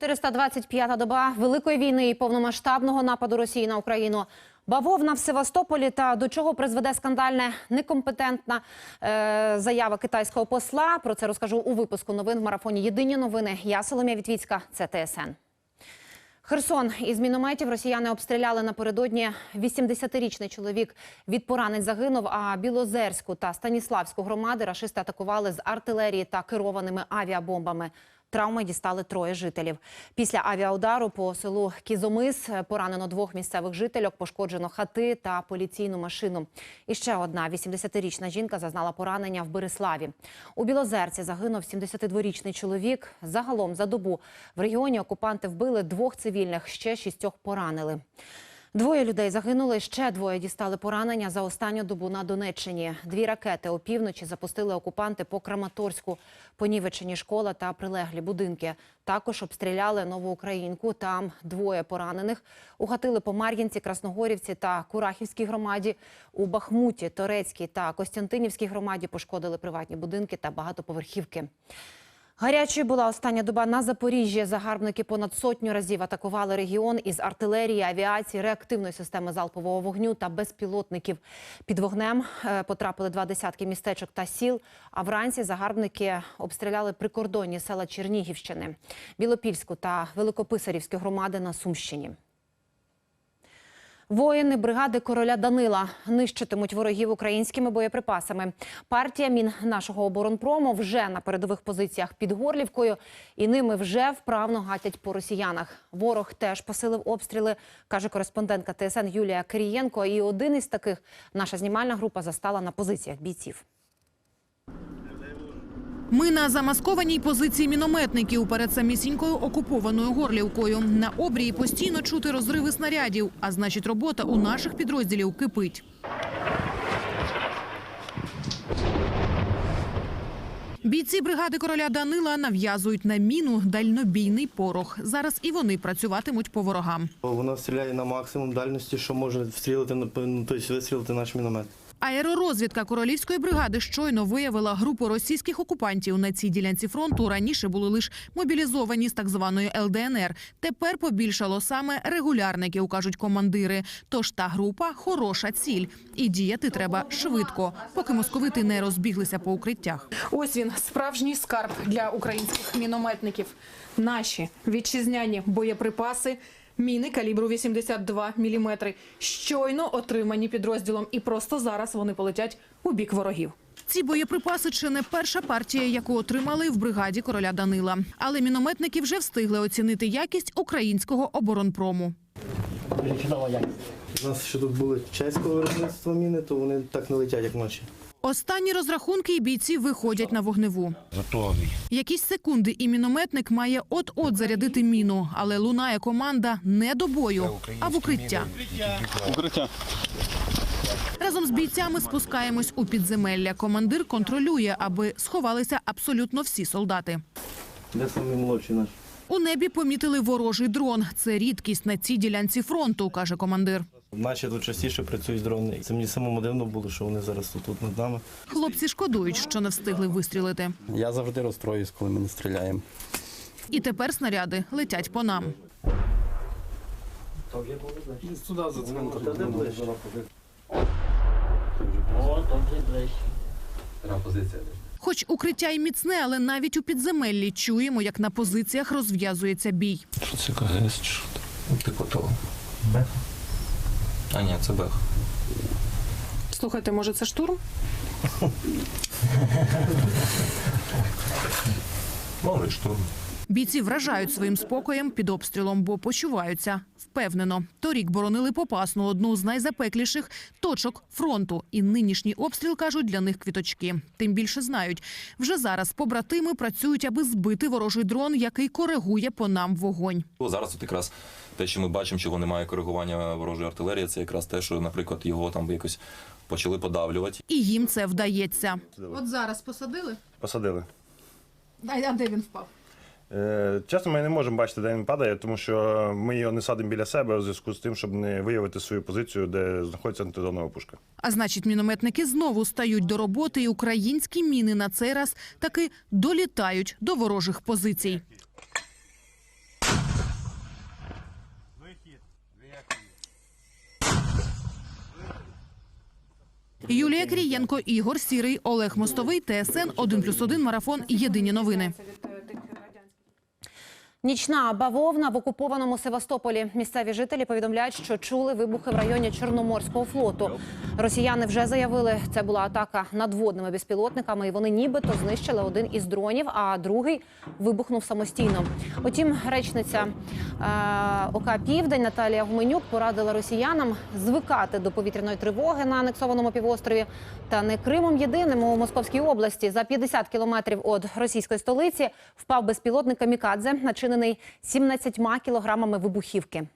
425-та доба великої війни і повномасштабного нападу Росії на Україну. Бавовна в Севастополі та до чого призведе скандальна некомпетентна е, заява китайського посла. Про це розкажу у випуску новин в марафоні Єдині новини. Я Соломія Вітвіцька. Це ТСН. Херсон із мінометів росіяни обстріляли напередодні 80-річний чоловік від поранень загинув. А Білозерську та Станіславську громади рашисти атакували з артилерії та керованими авіабомбами. Травми дістали троє жителів. Після авіаудару по селу Кізомис поранено двох місцевих жительок, пошкоджено хати та поліційну машину. І ще одна 80-річна жінка зазнала поранення в Береславі. У Білозерці загинув 72-річний чоловік. Загалом за добу в регіоні окупанти вбили двох цивільних, ще шістьох поранили. Двоє людей загинули, ще двоє дістали поранення за останню добу на Донеччині. Дві ракети опівночі запустили окупанти по Краматорську, понівечені школа та прилеглі будинки. Також обстріляли Новоукраїнку. Там двоє поранених. Угатили по Мар'їнці, Красногорівці та Курахівській громаді. У Бахмуті, Торецькій та Костянтинівській громаді пошкодили приватні будинки та багатоповерхівки. Гарячою була остання доба на Запоріжжі. Загарбники понад сотню разів атакували регіон із артилерії, авіації, реактивної системи залпового вогню та безпілотників. Під вогнем е, потрапили два десятки містечок та сіл. А вранці загарбники обстріляли прикордонні села Чернігівщини, Білопільську та Великописарівську громади на Сумщині. Воїни бригади короля Данила нищитимуть ворогів українськими боєприпасами. Партія мін нашого оборонпрому вже на передових позиціях під Горлівкою, і ними вже вправно гатять по росіянах. Ворог теж посилив обстріли, каже кореспондентка ТСН Юлія Кирієнко. І один із таких наша знімальна група застала на позиціях бійців. Ми на замаскованій позиції мінометників перед самісінькою окупованою Горлівкою. На обрії постійно чути розриви снарядів, а значить робота у наших підрозділів кипить. Бійці бригади короля Данила нав'язують на міну дальнобійний порох. Зараз і вони працюватимуть по ворогам. Вона стріляє на максимум дальності, що може встрілити ну, тобто вистрілити наш міномет. Аеророзвідка королівської бригади щойно виявила групу російських окупантів на цій ділянці фронту. Раніше були лише мобілізовані з так званої ЛДНР. Тепер побільшало саме регулярників, кажуть командири. Тож та група хороша ціль, і діяти треба швидко, поки московити не розбіглися по укриттях. Ось він справжній скарб для українських мінометників. Наші вітчизняні боєприпаси. Міни калібру 82 мм, щойно отримані підрозділом, і просто зараз вони полетять у бік ворогів. Ці боєприпаси чи не перша партія, яку отримали в бригаді короля Данила. Але мінометники вже встигли оцінити якість українського оборонпрому. У нас ще тут були чеського виробництва міни, то вони так не летять, як ночі. Останні розрахунки і бійці виходять на вогневу. Готовий. Якісь секунди і мінометник має от-от зарядити міну, але лунає команда не до бою, а в укриття. Укриття. Разом з бійцями спускаємось у підземелля. Командир контролює, аби сховалися абсолютно всі солдати. Де самий молодший наш? У небі помітили ворожий дрон. Це рідкість на цій ділянці фронту, каже командир. Наші тут частіше працюють дрони. Це мені самому дивно було, що вони зараз тут, тут над нами. Хлопці шкодують, що не встигли вистрілити. Я завжди розстроююсь, коли ми не стріляємо. І тепер снаряди летять по нам. Хоч укриття й міцне, але навіть у підземеллі чуємо, як на позиціях розв'язується бій. Що це КГС чи що? Типу того. А ні, це бех. Слухайте, може це штурм? Може, штурм. Бійці вражають своїм спокоєм під обстрілом, бо почуваються впевнено. Торік боронили попасну одну з найзапекліших точок фронту. І нинішній обстріл кажуть для них квіточки. Тим більше знають, вже зараз побратими працюють, аби збити ворожий дрон, який коригує по нам вогонь. Зараз от якраз те, що ми бачимо, чого немає коригування ворожої артилерії, це якраз те, що, наприклад, його там якось почали подавлювати. І їм це вдається. От зараз посадили. Посадили. А де він впав? Е, Чесно, ми не можемо бачити, де він падає, тому що ми його не садимо біля себе у зв'язку з тим, щоб не виявити свою позицію, де знаходиться антидронова пушка. А значить, мінометники знову стають до роботи, і українські міни на цей раз таки долітають до ворожих позицій. Юлія Крієнко, Ігор Сірий, Олег Мостовий, ТСН 1+,1 Марафон. Єдині новини. Нічна бавовна в окупованому Севастополі. Місцеві жителі повідомляють, що чули вибухи в районі Чорноморського флоту. Росіяни вже заявили, це була атака надводними безпілотниками, і вони нібито знищили один із дронів, а другий вибухнув самостійно. Утім, речниця е, ОК Південь Наталія Гуменюк порадила росіянам звикати до повітряної тривоги на анексованому півострові. Та не Кримом єдиним у Московській області за 50 кілометрів від російської столиці впав безпілотник камікадзе, начинений 17 кілограмами вибухівки.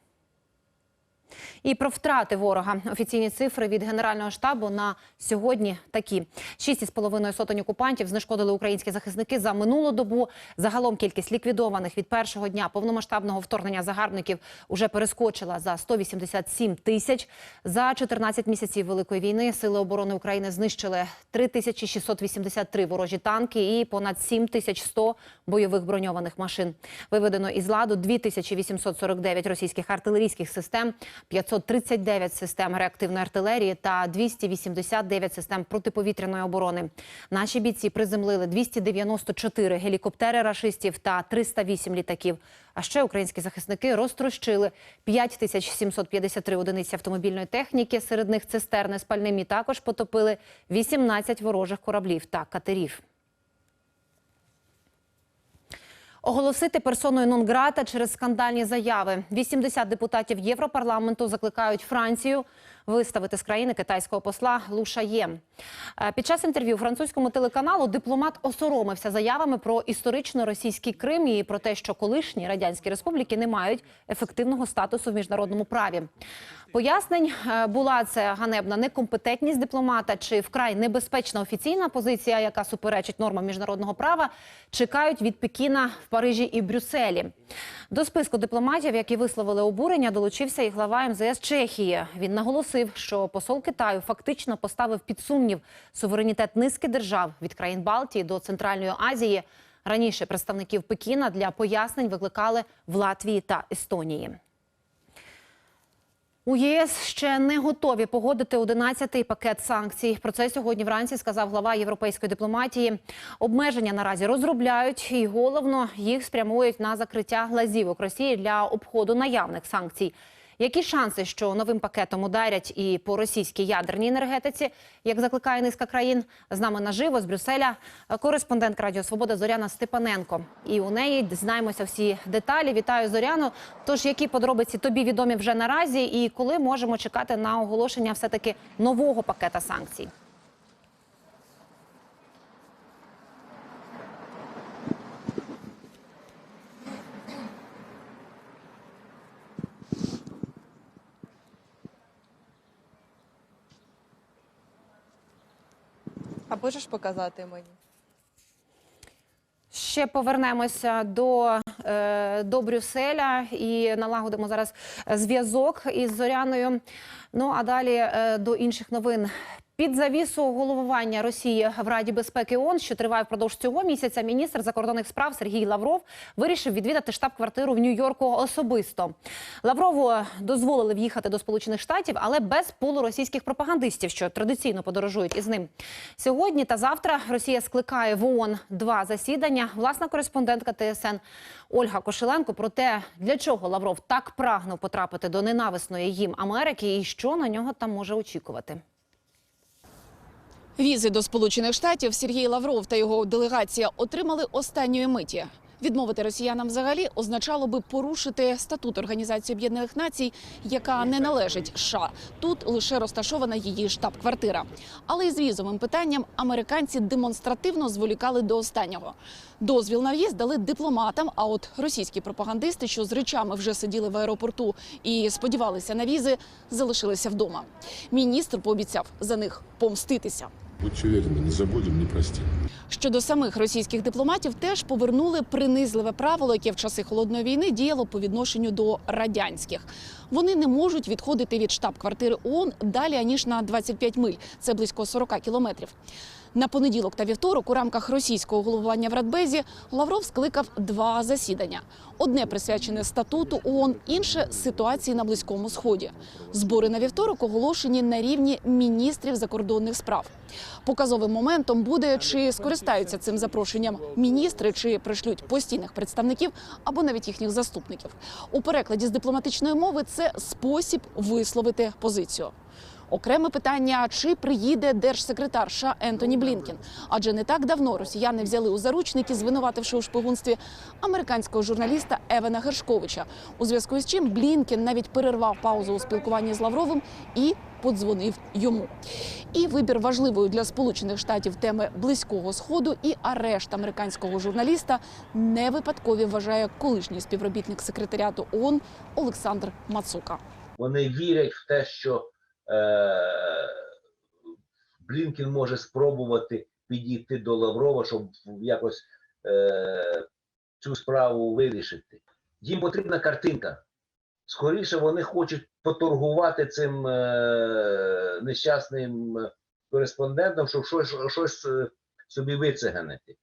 І про втрати ворога. Офіційні цифри від Генерального штабу на сьогодні такі: 6,5 сотень окупантів знешкодили українські захисники за минулу добу. Загалом кількість ліквідованих від першого дня повномасштабного вторгнення загарбників уже перескочила за 187 тисяч. За 14 місяців Великої війни сили оборони України знищили 3683 ворожі танки і понад 7100 бойових броньованих машин. Виведено із ладу 2849 російських артилерійських систем, 539 систем реактивної артилерії та 289 систем протиповітряної оборони. Наші бійці приземлили 294 гелікоптери рашистів та 308 літаків. А ще українські захисники розтрощили 5753 одиниці автомобільної техніки. Серед них цистерни з пальним також потопили 18 ворожих кораблів та катерів. Оголосити персоною нон-грата через скандальні заяви. 80 депутатів Європарламенту закликають Францію виставити з країни китайського посла Лу Шає. Е, Під час інтерв'ю французькому телеканалу дипломат осоромився заявами про історично російський Крим і про те, що колишні радянські республіки не мають ефективного статусу в міжнародному праві. Пояснень е, була це ганебна некомпетентність дипломата чи вкрай небезпечна офіційна позиція, яка суперечить нормам міжнародного права, чекають від Пекіна в Парижі і Брюсселі. До списку дипломатів, які висловили обурення, долучився і глава МЗС Чехії. Він наголосив, що посол Китаю фактично поставив під сумнів суверенітет низки держав від країн Балтії до Центральної Азії. Раніше представників Пекіна для пояснень викликали в Латвії та Естонії. У ЄС ще не готові погодити 11-й пакет санкцій. Про це сьогодні вранці сказав глава європейської дипломатії. Обмеження наразі розробляють, і головно їх спрямують на закриття глазівок Росії для обходу наявних санкцій. Які шанси, що новим пакетом ударять і по російській ядерній енергетиці, як закликає низка країн, з нами наживо з Брюсселя кореспондентка Радіо Свобода Зоряна Степаненко. І у неї дізнаємося всі деталі. Вітаю Зоряну. Тож які подробиці тобі відомі вже наразі, і коли можемо чекати на оголошення все таки нового пакета санкцій? А можеш показати мені? Ще повернемося до, е, до Брюсселя і налагодимо зараз зв'язок із Зоряною. Ну а далі е, до інших новин. Під завісу головування Росії в Раді безпеки ООН, що триває впродовж цього місяця, міністр закордонних справ Сергій Лавров вирішив відвідати штаб-квартиру в Нью-Йорку особисто. Лаврову дозволили в'їхати до Сполучених Штатів, але без пулу російських пропагандистів, що традиційно подорожують із ним. Сьогодні та завтра Росія скликає в ООН два засідання. Власна кореспондентка ТСН Ольга Кошеленко про те, для чого Лавров так прагнув потрапити до ненависної їм Америки, і що на нього там може очікувати. Візи до Сполучених Штатів Сергій Лавров та його делегація отримали останньої миті. Відмовити росіянам взагалі означало би порушити статут Організації Об'єднаних Націй, яка не належить США. Тут лише розташована її штаб-квартира. Але із візовим питанням американці демонстративно зволікали до останнього. Дозвіл на в'їзд дали дипломатам. А от російські пропагандисти, що з речами вже сиділи в аеропорту і сподівалися на візи, залишилися вдома. Міністр пообіцяв за них помститися. Будьте уверены, не забудем, не простим. Щодо самих російських дипломатів, теж повернули принизливе правило, яке в часи холодної війни діяло по відношенню до радянських. Вони не можуть відходити від штаб-квартири ООН далі аніж на 25 миль. Це близько 40 кілометрів. На понеділок та вівторок у рамках російського головування в Радбезі Лавров скликав два засідання: одне присвячене статуту ООН, інше ситуації на близькому сході. Збори на вівторок оголошені на рівні міністрів закордонних справ. Показовим моментом буде чи скористаються цим запрошенням міністри, чи пришлють постійних представників або навіть їхніх заступників. У перекладі з дипломатичної мови це спосіб висловити позицію. Окреме питання: чи приїде держсекретар США Ентоні Блінкен? Адже не так давно росіяни взяли у заручники, звинувативши у шпигунстві американського журналіста Евана Гершковича. У зв'язку з чим Блінкен навіть перервав паузу у спілкуванні з Лавровим і подзвонив йому. І вибір важливої для Сполучених Штатів теми близького сходу і арешт американського журналіста не випадкові вважає колишній співробітник секретаріату ООН Олександр Мацука. Вони вірять в те, що Блінкін може спробувати підійти до Лаврова, щоб якось е, цю справу вирішити. Їм потрібна картинка. Скоріше вони хочуть поторгувати цим е, нещасним кореспондентом, щоб щось, щось е, собі вициганити.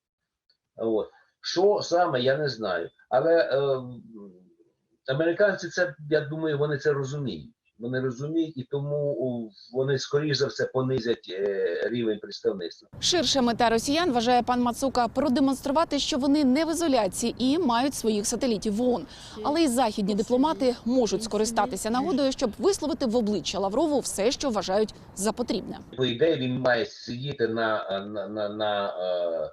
От. Що саме, я не знаю. Але е, американці це, я думаю, вони це розуміють. Вони розуміють, і тому вони скоріш за все понизять е, рівень представництва. Ширша мета росіян вважає пан Мацука продемонструвати, що вони не в ізоляції і мають своїх сателітів в ООН. Але і західні дипломати можуть скористатися нагодою, щоб висловити в обличчя Лаврову все, що вважають за потрібне. По ідеї він має сидіти на, на, на, на е,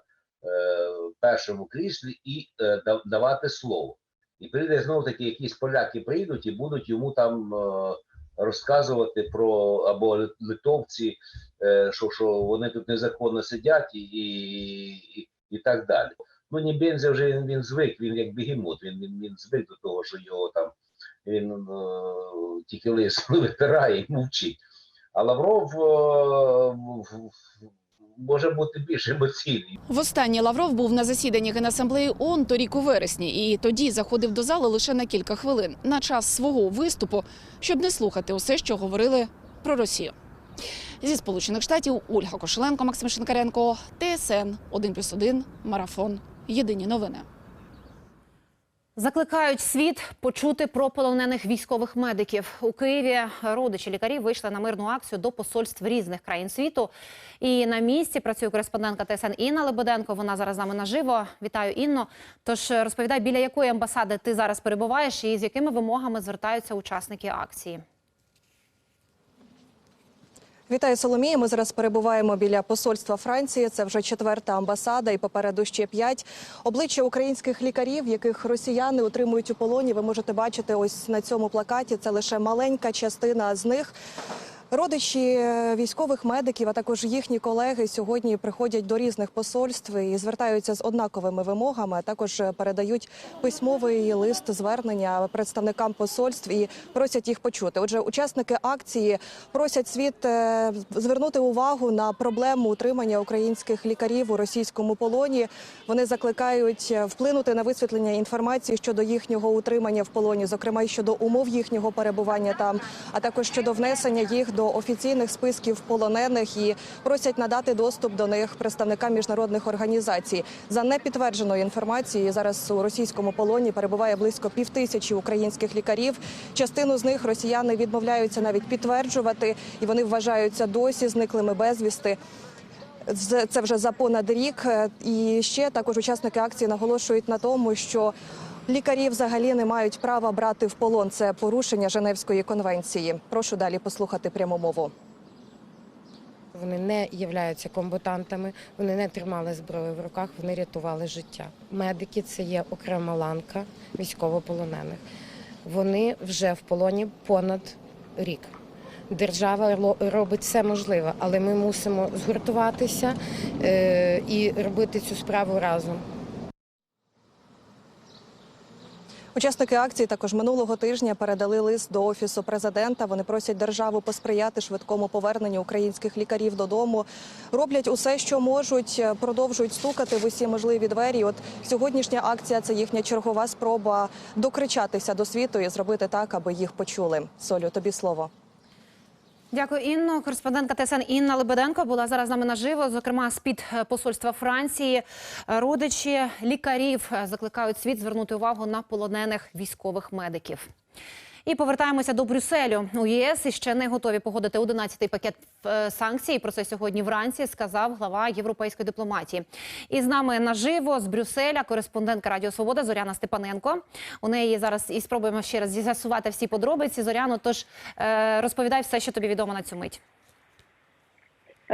е, першому кріслі і е, давати слово. І прийде знову таки якісь поляки прийдуть і будуть йому там е, розказувати про або литовці, е, що, що вони тут незаконно сидять і, і, і так далі. Ну, ні Бензя вже він, він звик, він як бігемот, він, він, він звик до того, що його там він е, тільки лис витирає і мовчить. А Лавров е, в- в- може бути більш емоційний. Востаннє Лавров був на засіданні Генасамблеї ООН торік у вересні, і тоді заходив до зали лише на кілька хвилин на час свого виступу, щоб не слухати усе, що говорили про Росію. Зі Сполучених Штатів Ольга Кошеленко, Максим Шинкаренко, ТСН 1+,1, Марафон. Єдині новини. Закликають світ почути про полонених військових медиків у Києві. Родичі лікарів вийшли на мирну акцію до посольств різних країн світу. І на місці працює кореспондентка ТСН Інна Лебеденко. Вона зараз з нами наживо. Вітаю Інно. Тож розповідай, біля якої амбасади ти зараз перебуваєш, і з якими вимогами звертаються учасники акції. Вітаю Соломія. Ми зараз перебуваємо біля посольства Франції. Це вже четверта амбасада, і попереду ще п'ять обличчя українських лікарів, яких росіяни утримують у полоні. Ви можете бачити ось на цьому плакаті. Це лише маленька частина з них. Родичі е, військових медиків, а також їхні колеги сьогодні приходять до різних посольств і звертаються з однаковими вимогами. а Також е, передають письмовий лист звернення представникам посольств і просять їх почути. Отже, учасники акції просять світ е, звернути увагу на проблему утримання українських лікарів у російському полоні. Вони закликають вплинути на висвітлення інформації щодо їхнього утримання в полоні, зокрема щодо умов їхнього перебування там, а також щодо внесення їх до офіційних списків полонених і просять надати доступ до них представникам міжнародних організацій. За непідтвердженою інформацією, зараз у російському полоні перебуває близько півтисячі українських лікарів. Частину з них росіяни відмовляються навіть підтверджувати, і вони вважаються досі зниклими безвісти. Це вже за понад рік. Е, І ще також учасники акції наголошують на тому, що лікарі взагалі не мають права брати в полон. Це порушення Женевської конвенції. Прошу далі послухати пряму мову. Вони не являються комбатантами, вони не тримали зброю в руках, вони рятували життя. Медики це є окрема ланка військовополонених. Вони вже в полоні понад рік. Держава робить все можливе, але ми мусимо згуртуватися е, і робити цю справу разом. Учасники акції також минулого тижня передали лист до офісу президента. Вони просять державу посприяти швидкому поверненню українських лікарів додому. Роблять усе, що можуть, продовжують стукати в усі можливі двері. От сьогоднішня акція це їхня чергова спроба докричатися до світу і зробити так, аби їх почули. Солю, тобі слово. Дякую, Інно. Кореспондентка ТСН Інна Лебеденко була зараз з нами наживо. Зокрема, з під посольства Франції Е, родичі лікарів е, закликають світ звернути увагу на полонених військових медиків. І повертаємося до Брюсселю. У ЄС ще не готові погодити 11-й пакет е, санкцій. Про це сьогодні вранці сказав глава європейської дипломатії. І з нами наживо з Брюсселя кореспондентка Радіо Свобода Зоряна Степаненко. У неї зараз і спробуємо ще раз з'ясувати всі подробиці. Зоряно, тож е, розповідай все, що тобі відомо на цю мить.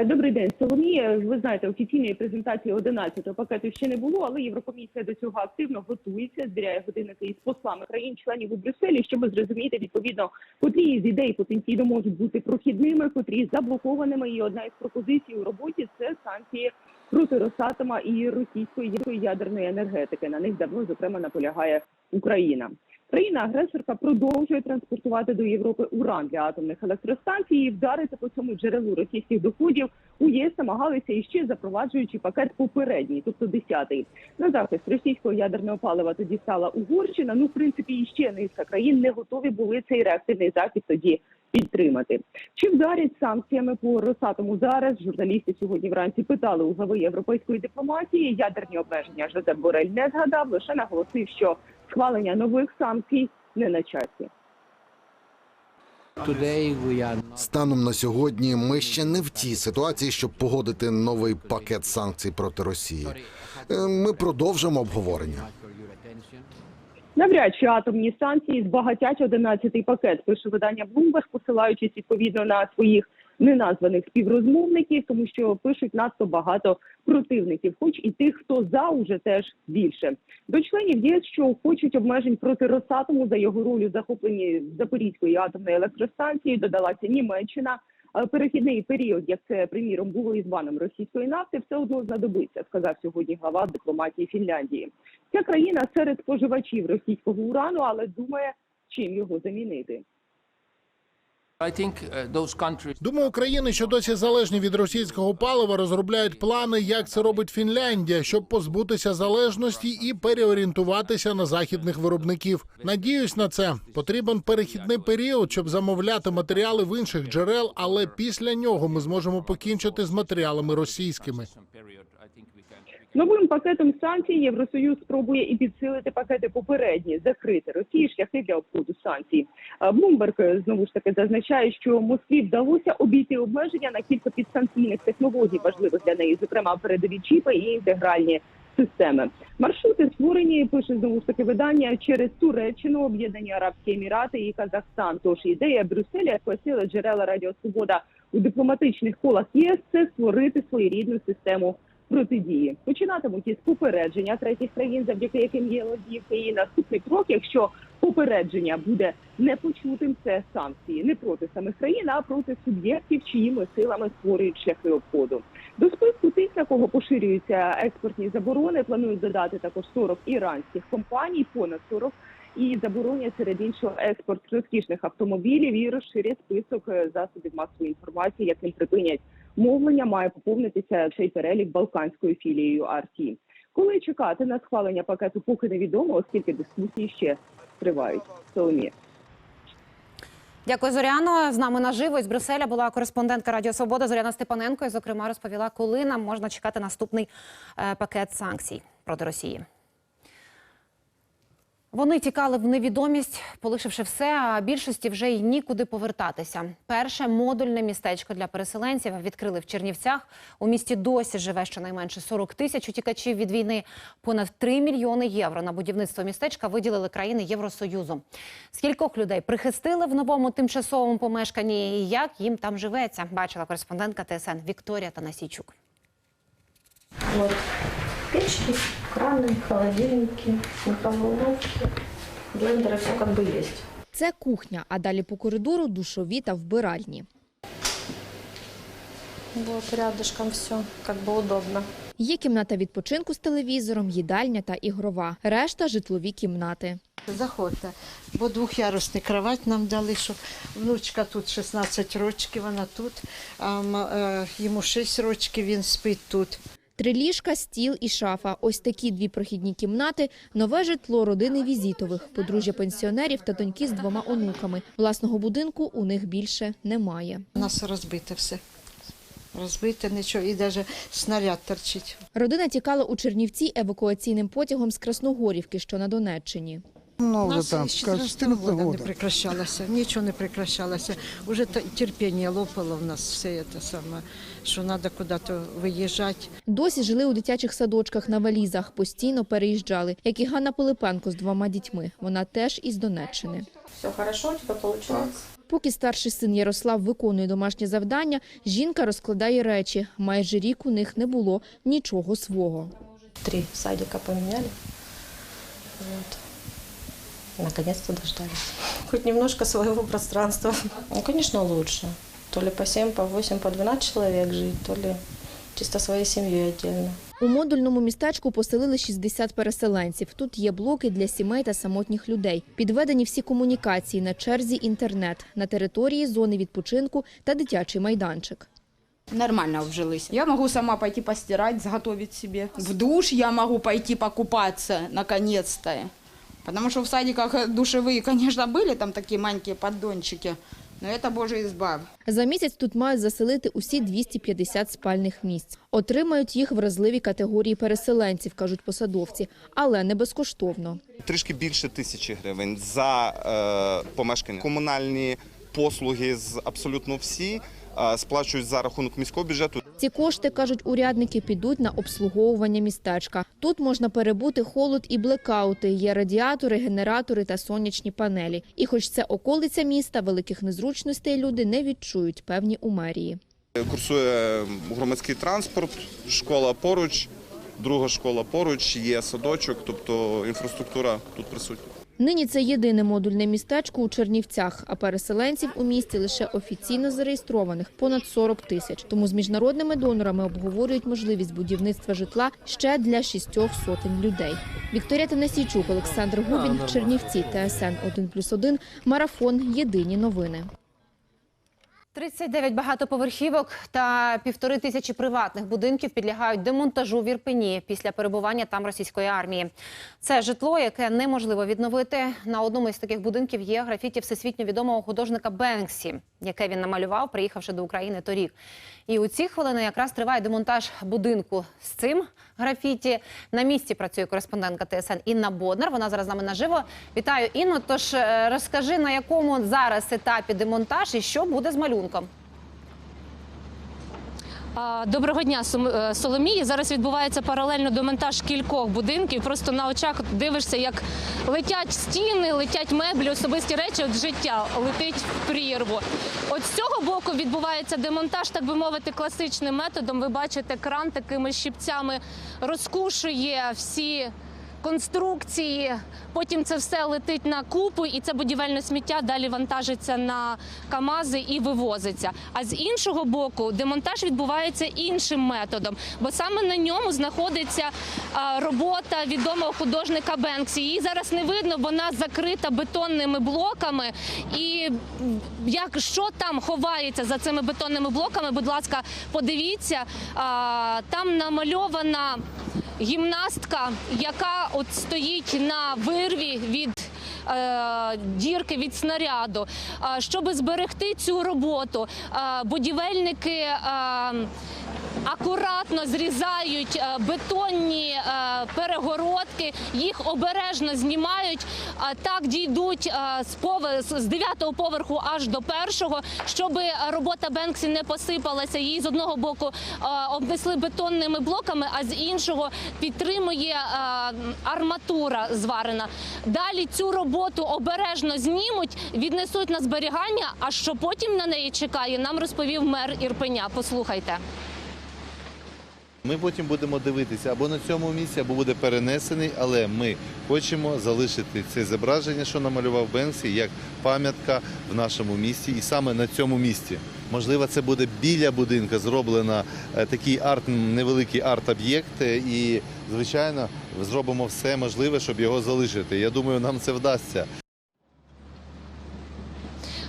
Добрий день, Соломія. Ви знаєте, офіційної презентації 11-го пакету ще не було, але Єврокомісія до цього активно готується, збирає годинники із послами країн-членів у Брюсселі, щоб зрозуміти відповідно, котрі із ідей потенційно можуть бути прохідними, котрі заблокованими. І одна із пропозицій у роботі це санкції проти Росатома і російської ядерної енергетики. На них давно зокрема наполягає Україна. Країна-агресорка продовжує транспортувати до Європи уран для атомних електростанцій і вдарити по цьому джерелу російських доходів у ЄС намагалися іще запроваджуючи пакет попередній, тобто 10-й. На захист російського ядерного палива тоді стала Угорщина. Ну, в принципі, і ще низка країн не готові були цей реактивний захід тоді підтримати. Чи вдарять санкціями по Росатому зараз? Журналісти сьогодні вранці питали у глави європейської дипломатії. Ядерні обмеження Жозеп Борель не згадав, лише наголосив, що схвалення нових санкцій не на часі. Станом на сьогодні ми ще не в тій ситуації, щоб погодити новий пакет санкцій проти Росії. Е, Ми продовжимо обговорення. Навряд чи атомні санкції збагатять 11-й пакет. Пише видання Bloomberg, посилаючись відповідно на своїх неназваних співрозмовників, тому що пишуть надто багато противників, хоч і тих, хто за уже теж більше. До членів ЄС, що хочуть обмежень проти Росатому за його роль у захопленні Запорізької атомної електростанції, додалася Німеччина. Перехідний період, як це приміром було із баном російської нафти, все одно знадобиться, сказав сьогодні глава дипломатії Фінляндії. Ця країна серед споживачів російського урану, але думає, чим його замінити. Думаю, країни, що досі залежні від російського палива, розробляють плани, як це робить Фінляндія, щоб позбутися залежності і переорієнтуватися на західних виробників. Надіюсь на це. Потрібен перехідний період, щоб замовляти матеріали в інших джерел, але після нього ми зможемо покінчити з матеріалами російськими. Новим пакетом санкцій Євросоюз спробує і підсилити пакети попередні, закрити Росії шляхи для обходу санкцій. Блумберг е, знову ж таки зазначає, що Москві вдалося обійти обмеження на кілька підсанкційних технологій, важливих для неї, зокрема передові чіпи і інтегральні системи. Маршрути створені пише знову ж таки видання через Туреччину, Об'єднані Арабські Емірати і Казахстан. Тож ідея Брюсселя, як пояснила джерела Радіо Свобода у дипломатичних колах ЄС, це створити своєрідну систему протидії. Починатимуть із попередження третіх країн, завдяки яким є лазівки. І наступний крок, якщо попередження буде непочутим, це санкції не проти самих країн, а проти суб'єктів, чиїми силами створюють шляхи обходу. До списку тих, на кого поширюються експортні заборони, планують додати також 40 іранських компаній, понад 40, і заборонять серед іншого експорт розкішних автомобілів і розширять список е, засобів масової інформації, яким припинять мовлення, має поповнитися цей перелік балканською філією АРТІ. Коли чекати на схвалення пакету, поки невідомо, оскільки дискусії ще тривають. Соломія. Дякую, Зоряно. З нами наживо із Брюсселя була кореспондентка Радіо Свобода Зоряна Степаненко. І, зокрема, розповіла, коли нам можна чекати наступний е, пакет санкцій проти Росії. Вони тікали в невідомість, полишивши все, а більшості вже й нікуди повертатися. Перше модульне містечко для переселенців відкрили в Чернівцях. У місті досі живе щонайменше 40 тисяч утікачів від війни. Понад 3 мільйони євро на будівництво містечка виділили країни Євросоюзу. Скількох людей прихистили в новому тимчасовому помешканні і як їм там живеться, бачила кореспондентка ТСН Вікторія Танасійчук. Вот Печки, краны, холодильники, микроволновки, блендеры, все как бы есть. Це кухня, а далі по коридору душові та вбиральні. Вот рядышком все, как бы удобно. Є кімната відпочинку з телевізором, їдальня та ігрова. Решта житлові кімнати. Заходьте, бо двох'ярусний кровать нам дали, щоб внучка тут 16 років, вона тут, а м- е, йому 6 років, він спить тут. Три ліжка, стіл і шафа. Ось такі дві прохідні кімнати – нове житло родини Візітових, подружжя пенсіонерів та доньки з двома онуками. Власного будинку у них більше немає. У нас розбите все. Розбите нічого, і навіть снаряд торчить. Родина тікала у Чернівці евакуаційним потягом з Красногорівки, що на Донеччині. У нас з 14 года не прекращалося, нічого не прекращалося. Уже та- терпіння лопало в нас все це саме, що треба кудись виїжджати. Досі жили у дитячих садочках на валізах, постійно переїжджали, як і Ганна Пилипенко з двома дітьми. Вона теж із Донеччини. Все хорошо у тебя получается? Поки старший син Ярослав виконує домашнє завдання, жінка розкладає речі. Майже рік у них не було нічого свого. Три садика поменяли. Вот. Наконец-то дождались. Хоть немножко своего пространства. Ну, конечно, лучше. То ли по 7, по 8, по 12 человек жить, то ли чисто своей семьей отдельно. У модульному містечку поселили 60 переселенців. Тут є блоки для сімей та самотніх людей. Підведені всі комунікації, на черзі інтернет, на території зони відпочинку та дитячий майданчик. Нормально вжились. Я могу сама пойти постирать, заготовить себе. В душ я могу пойти покупаться, наконец-то. Потому что в садиках душевые, конечно, были там такие маленькие поддончики, но это, боже, избав. За місяць тут мають заселити усі 250 спальних місць. Отримають їх вразливі категорії переселенців, кажуть посадовці, але не безкоштовно. трішки більше тисячі гривень за е, помешкання. Комунальні послуги з абсолютно всі е, сплачують за рахунок міського бюджету. Ці кошти, кажуть урядники, підуть на обслуговування містечка. Тут можна перебути холод і блекаути. Є радіатори, генератори та сонячні панелі. І хоч це околиця міста, великих незручностей люди не відчують, певні у мерії. Курсує громадський транспорт, школа поруч, друга школа поруч, є садочок, тобто інфраструктура тут присутня. Нині це єдине модульне містечко у Чернівцях, а переселенців у місті лише офіційно зареєстрованих понад 40 тисяч. Тому з міжнародними донорами обговорюють можливість будівництва житла ще для шістьох сотень людей. Вікторія Танасійчук, Олександр Губін, Чернівці, ТСН 1+,1, Марафон. Єдині новини. 39 багатоповерхівок та півтори тисячі приватних будинків підлягають демонтажу в Ірпені після перебування там російської армії. Це житло, яке неможливо відновити. На одному із таких будинків є графіті всесвітньо відомого художника Бенксі, яке він намалював, приїхавши до України торік. І у ці хвилини якраз триває демонтаж будинку з цим графіті. На місці працює кореспондентка ТСН Інна Боднар. Вона зараз з нами наживо. Вітаю, Інно. Тож е, розкажи, на якому зараз етапі демонтаж і що буде з малюнком. Доброго дня, е, Соломії. Зараз відбувається паралельно демонтаж кількох будинків. Просто на очах дивишся, як летять стіни, летять меблі, особисті речі. От життя летить в прірву. От з цього боку відбувається демонтаж, так би мовити, класичним методом. Ви бачите, кран такими щипцями розкушує всі. Конструкції, потім це все летить на купу, і це будівельне сміття далі вантажиться на КАМАЗи і вивозиться. А з іншого боку, демонтаж відбувається іншим методом, бо саме на ньому знаходиться робота відомого художника Бенксі. Її зараз не видно, вона закрита бетонними блоками. І як що там ховається за цими бетонними блоками? Будь ласка, подивіться, там намальована гімнастка, яка от стоїть на вирві від дірки від снаряду. Е, Щоб зберегти цю роботу, е, будівельники. е, Акуратно зрізають е, бетонні е, перегородки, їх обережно знімають. Так дійдуть е, з пове- з дев'ятого поверху аж до першого, щоб робота Бенксі не посипалася. Її з одного боку е, обнесли бетонними блоками, а з іншого підтримує е, арматура зварена. Далі цю роботу обережно знімуть, віднесуть на зберігання. А що потім на неї чекає, нам розповів мер Ірпеня. Послухайте. Ми потім будемо дивитися або на цьому місці, або буде перенесений, але ми хочемо залишити це зображення, що намалював Бенксі, як пам'ятка в нашому місті, і саме на цьому місці. Можливо, це буде біля будинка зроблено е, такий арт, невеликий арт-об'єкт, е, і звичайно зробимо все можливе, щоб його залишити. Я думаю, нам це вдасться.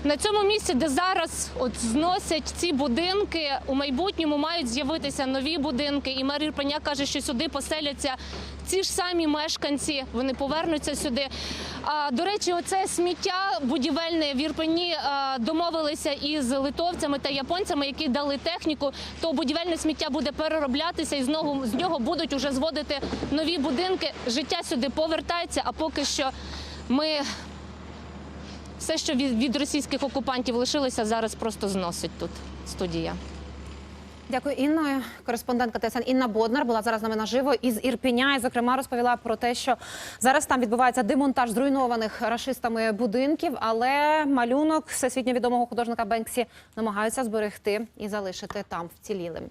На цьому місці, де зараз от зносять ці будинки, у майбутньому мають з'явитися нові будинки. І мер Ірпеня каже, що сюди поселяться ці ж самі мешканці. Вони повернуться сюди. До речі, оце сміття будівельне в Ірпені домовилися із литовцями та японцями, які дали техніку. То будівельне сміття буде перероблятися і знову з нього будуть уже зводити нові будинки. Життя сюди повертається. А поки що ми все, що від російських окупантів лишилося, зараз просто зносить тут студія. Дякую, Інно. Кореспондентка ТСН Інна Боднар була зараз з нами наживо із Ірпіня. І, зокрема, розповіла про те, що зараз там відбувається демонтаж зруйнованих рашистами будинків, але малюнок всесвітньо відомого художника Бенксі намагаються зберегти і залишити там вцілілим.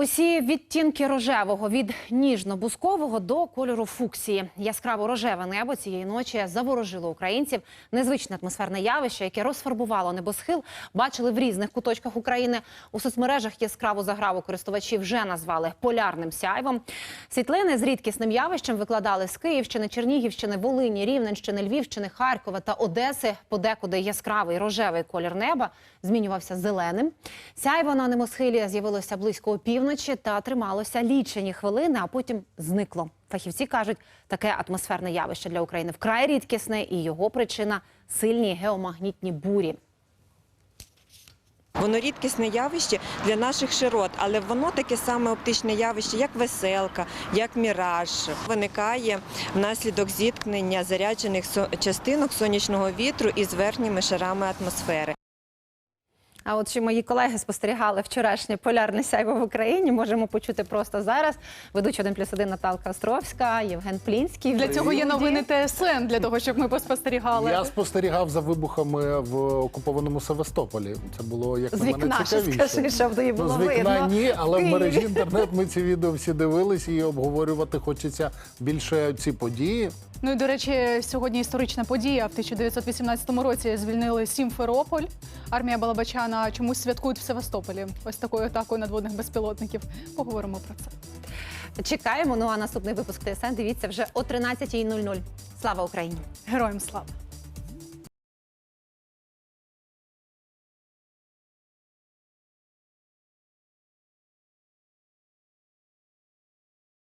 Усі відтінки рожевого від ніжно-бускового до кольору фуксії. Яскраво рожеве небо цієї ночі заворожило українців. Незвичне атмосферне явище, яке розфарбувало небосхил, бачили в різних куточках України. У соцмережах яскраву заграву користувачі вже назвали полярним сяйвом. Світлини з рідкісним явищем викладали з Київщини, Чернігівщини, Волині, Рівненщини, Львівщини, Харкова та Одеси. Подекуди яскравий рожевий колір неба змінювався зеленим. Сяйво на небосхилі з'явилося близько опівночі та трималося лічені хвилини, а потім зникло. Фахівці кажуть, таке атмосферне явище для України вкрай рідкісне, і його причина сильні геомагнітні бурі. Воно рідкісне явище для наших широт, але воно таке саме оптичне явище, як веселка, як міраж. Виникає внаслідок зіткнення заряджених частинок сонячного вітру із верхніми шарами атмосфери. А от чи мої колеги спостерігали вчорашнє полярне сяйво в Україні, можемо почути просто зараз. Ведучий 1 плюс 1 Наталка Островська, Євген Плінський. Для цього є новини ТСН, для того, щоб ми поспостерігали. Я спостерігав за вибухами в окупованому Севастополі. Це було як на мене цікавіше. скажи, щоб тобі було Ну, з вікна видно. ні, але в мережі інтернет ми ці відео всі дивились і обговорювати хочеться більше ці події. Ну і до речі, сьогодні історична подія. В 1918 році звільнили Сімферополь. Армія Балабачана чомусь святкують в Севастополі. Ось такою атакою надводних безпілотників. Поговоримо про це. Чекаємо. Ну а наступний випуск ТСН дивіться вже о 13.00. Слава Україні! Героям слава!